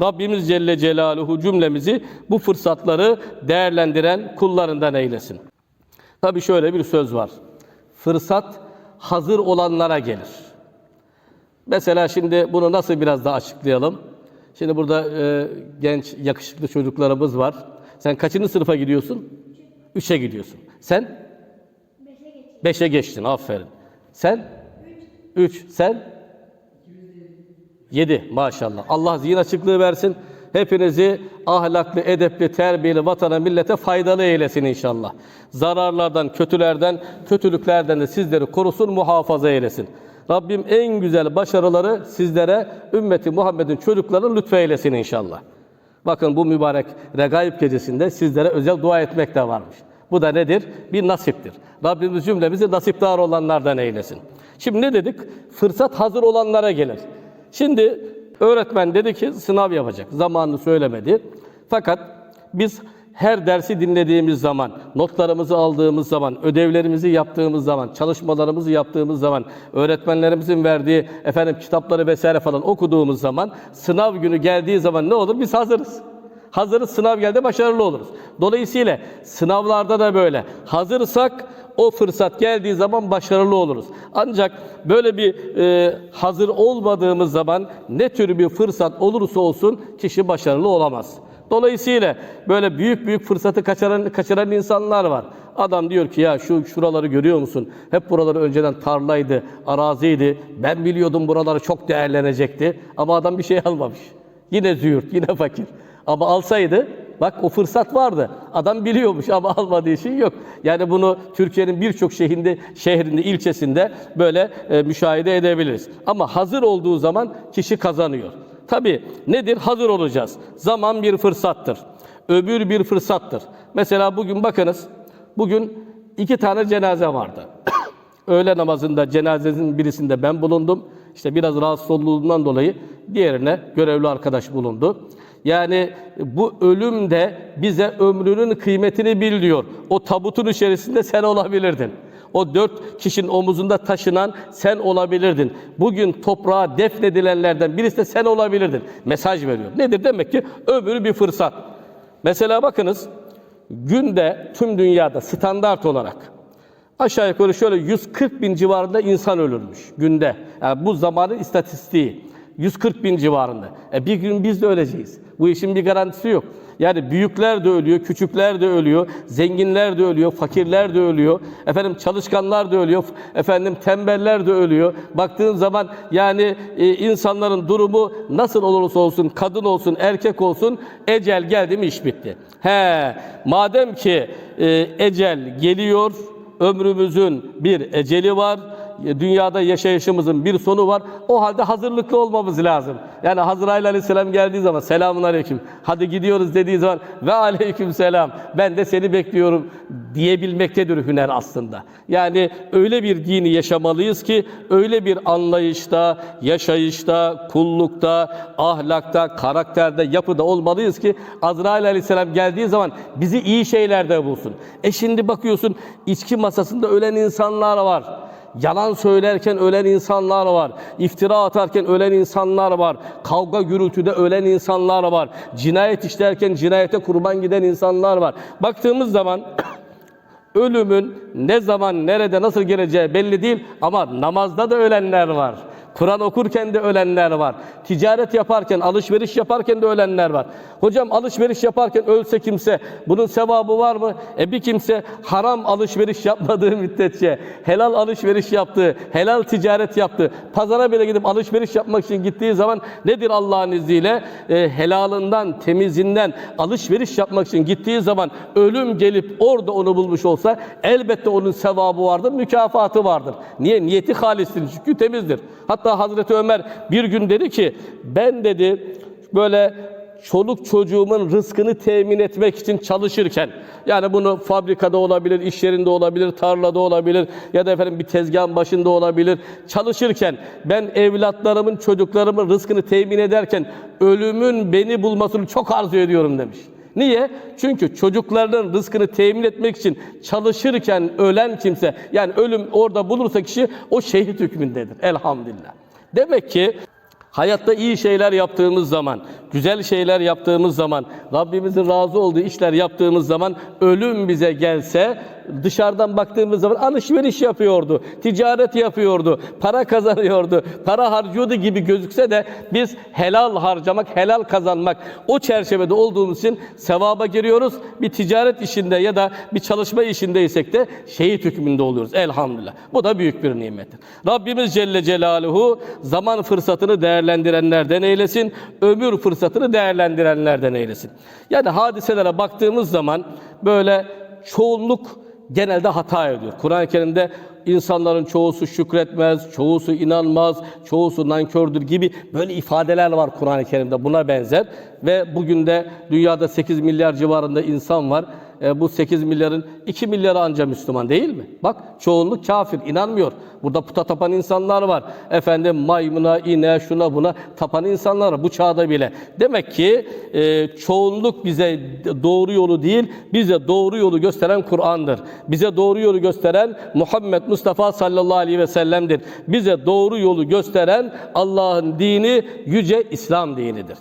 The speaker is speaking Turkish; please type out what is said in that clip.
Rabbimiz Celle Celaluhu cümlemizi bu fırsatları değerlendiren kullarından eylesin. Tabi şöyle bir söz var. Fırsat hazır olanlara gelir. Mesela şimdi bunu nasıl biraz daha açıklayalım? Şimdi burada e, genç, yakışıklı çocuklarımız var. Sen kaçıncı sınıfa gidiyorsun? Üçe gidiyorsun. Sen? Beşe geçtin, aferin. Sen? Üç. Sen? Yedi, maşallah. Allah zihin açıklığı versin. Hepinizi ahlaklı, edepli, terbiyeli, vatana, millete faydalı eylesin inşallah. Zararlardan, kötülerden, kötülüklerden de sizleri korusun, muhafaza eylesin. Rabbim en güzel başarıları sizlere, ümmeti Muhammed'in çocuklarına lütfeylesin inşallah. Bakın bu mübarek regaib gecesinde sizlere özel dua etmek de varmış. Bu da nedir? Bir nasiptir. Rabbimiz cümlemizi nasipdar olanlardan eylesin. Şimdi ne dedik? Fırsat hazır olanlara gelir. Şimdi öğretmen dedi ki sınav yapacak. Zamanını söylemedi. Fakat biz her dersi dinlediğimiz zaman, notlarımızı aldığımız zaman, ödevlerimizi yaptığımız zaman, çalışmalarımızı yaptığımız zaman, öğretmenlerimizin verdiği efendim kitapları vesaire falan okuduğumuz zaman, sınav günü geldiği zaman ne olur? Biz hazırız. Hazırız sınav geldi başarılı oluruz. Dolayısıyla sınavlarda da böyle. Hazırsak o fırsat geldiği zaman başarılı oluruz. Ancak böyle bir e, hazır olmadığımız zaman ne tür bir fırsat olursa olsun kişi başarılı olamaz. Dolayısıyla böyle büyük büyük fırsatı kaçıran, kaçıran insanlar var. Adam diyor ki ya şu şuraları görüyor musun? Hep buraları önceden tarlaydı, araziydi. Ben biliyordum buraları çok değerlenecekti. Ama adam bir şey almamış. Yine züğürt, yine fakir. Ama alsaydı bak o fırsat vardı. Adam biliyormuş ama almadığı için yok. Yani bunu Türkiye'nin birçok şehrinde, şehrinde, ilçesinde böyle e, müşahede edebiliriz. Ama hazır olduğu zaman kişi kazanıyor. Tabii nedir? Hazır olacağız. Zaman bir fırsattır. Öbür bir fırsattır. Mesela bugün bakınız. Bugün iki tane cenaze vardı. Öğle namazında cenazesinin birisinde ben bulundum. İşte biraz rahatsız olduğundan dolayı diğerine görevli arkadaş bulundu. Yani bu ölüm de bize ömrünün kıymetini bil diyor. O tabutun içerisinde sen olabilirdin. O dört kişinin omuzunda taşınan sen olabilirdin. Bugün toprağa defnedilenlerden birisi de sen olabilirdin. Mesaj veriyor. Nedir? Demek ki ömrü bir fırsat. Mesela bakınız günde tüm dünyada standart olarak aşağı yukarı şöyle 140 bin civarında insan ölürmüş günde. Yani bu zamanın istatistiği. 140 bin civarında. E bir gün biz de öleceğiz. Bu işin bir garantisi yok. Yani büyükler de ölüyor, küçükler de ölüyor, zenginler de ölüyor, fakirler de ölüyor, efendim çalışkanlar da ölüyor, efendim tembeller de ölüyor. Baktığın zaman yani e, insanların durumu nasıl olursa olsun, kadın olsun, erkek olsun, ecel geldi mi iş bitti. He, madem ki e, ecel geliyor, ömrümüzün bir eceli var, dünyada yaşayışımızın bir sonu var. O halde hazırlıklı olmamız lazım. Yani Hazrail Aleyhisselam geldiği zaman selamun aleyküm. Hadi gidiyoruz dediği zaman ve aleyküm selam. Ben de seni bekliyorum diyebilmektedir hüner aslında. Yani öyle bir dini yaşamalıyız ki öyle bir anlayışta, yaşayışta, kullukta, ahlakta, karakterde, yapıda olmalıyız ki Azrail Aleyhisselam geldiği zaman bizi iyi şeylerde bulsun. E şimdi bakıyorsun içki masasında ölen insanlar var. Yalan söylerken ölen insanlar var. İftira atarken ölen insanlar var. Kavga gürültüde ölen insanlar var. Cinayet işlerken cinayete kurban giden insanlar var. Baktığımız zaman ölümün ne zaman, nerede, nasıl geleceği belli değil ama namazda da ölenler var. Kur'an okurken de ölenler var. Ticaret yaparken, alışveriş yaparken de ölenler var. Hocam alışveriş yaparken ölse kimse bunun sevabı var mı? E bir kimse haram alışveriş yapmadığı müddetçe, helal alışveriş yaptığı, helal ticaret yaptığı, pazara bile gidip alışveriş yapmak için gittiği zaman nedir Allah'ın izniyle? E, helalından, temizinden alışveriş yapmak için gittiği zaman ölüm gelip orada onu bulmuş olsa elbette onun sevabı vardır, mükafatı vardır. Niye? Niyeti halistir çünkü temizdir. Hatta Hazreti Ömer bir gün dedi ki ben dedi böyle çoluk çocuğumun rızkını temin etmek için çalışırken yani bunu fabrikada olabilir, iş yerinde olabilir, tarlada olabilir ya da efendim bir tezgahın başında olabilir. Çalışırken ben evlatlarımın, çocuklarımın rızkını temin ederken ölümün beni bulmasını çok arzu ediyorum demiş. Niye? Çünkü çocuklarının rızkını temin etmek için çalışırken ölen kimse, yani ölüm orada bulursa kişi o şehit hükmündedir. Elhamdülillah. Demek ki Hayatta iyi şeyler yaptığımız zaman, güzel şeyler yaptığımız zaman, Rabbimizin razı olduğu işler yaptığımız zaman ölüm bize gelse dışarıdan baktığımız zaman alışveriş yapıyordu, ticaret yapıyordu, para kazanıyordu, para harcıyordu gibi gözükse de biz helal harcamak, helal kazanmak o çerçevede olduğumuz için sevaba giriyoruz. Bir ticaret işinde ya da bir çalışma işindeysek de şehit hükmünde oluyoruz elhamdülillah. Bu da büyük bir nimettir. Rabbimiz Celle Celaluhu zaman fırsatını değerlendirenlerden eylesin, ömür fırsatını değerlendirenlerden eylesin. Yani hadiselere baktığımız zaman böyle çoğunluk genelde hata ediyor. Kur'an-ı Kerim'de insanların çoğusu şükretmez, çoğusu inanmaz, çoğusu nankördür gibi böyle ifadeler var Kur'an-ı Kerim'de buna benzer. Ve bugün de dünyada 8 milyar civarında insan var. E, bu 8 milyarın 2 milyarı anca Müslüman değil mi? Bak çoğunluk kafir, inanmıyor. Burada puta tapan insanlar var. Efendim maymuna, ineğe, şuna buna tapan insanlar var bu çağda bile. Demek ki e, çoğunluk bize doğru yolu değil, bize doğru yolu gösteren Kur'an'dır. Bize doğru yolu gösteren Muhammed Mustafa sallallahu aleyhi ve sellem'dir. Bize doğru yolu gösteren Allah'ın dini yüce İslam dinidir.